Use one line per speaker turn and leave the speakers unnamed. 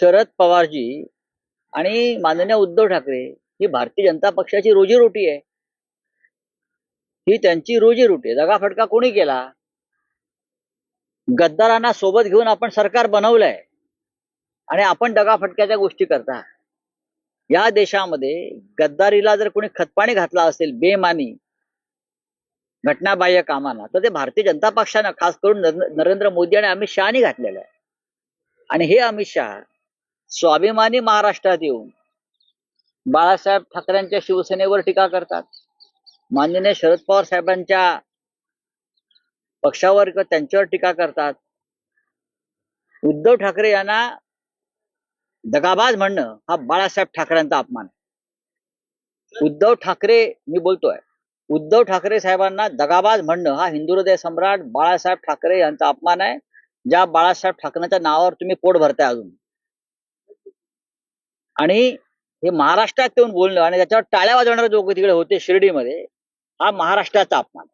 शरद पवारजी आणि माननीय उद्धव ठाकरे ही भारतीय जनता पक्षाची रोजीरोटी आहे. ही त्यांची रोजीरोटी आहे. दगाफटका कोणी केला? गद्दारांना सोबत घेऊन आपण सरकार बनवलंय आणि आपण दगाफटक्याच्या गोष्टी करता. या देशामध्ये गद्दारीला जर कोणी खतपाणी घातला असेल बेमानी घटनाबाह्य कामांना तर ते भारतीय जनता पक्षानं खास करून नरेंद्र मोदी आणि अमित शहानी घातलेलं आहे. आणि हे अमित शहा स्वाभिमानी महाराष्ट्रात येऊन बाळासाहेब ठाकरेंच्या शिवसेनेवर टीका करतात. माननीय शरद पवार साहेबांच्या पक्षावर किंवा त्यांच्यावर टीका करतात. उद्धव ठाकरे यांना दगाबाज म्हणणं हा बाळासाहेब ठाकरेंचा अपमान आहे. उद्धव ठाकरे मी बोलतोय उद्धव ठाकरे साहेबांना दगाबाज म्हणणं हा हिंदू हृदय सम्राट बाळासाहेब ठाकरे यांचा अपमान आहे. ज्या बाळासाहेब ठाकरेंच्या नावावर तुम्ही पोट भरताय अजून. आणि हे महाराष्ट्रात येऊन बोलणं आणि त्याच्यावर टाळ्या वाजवणारे लोक तिकडे होते शिर्डीमध्ये हा महाराष्ट्राचा अपमान.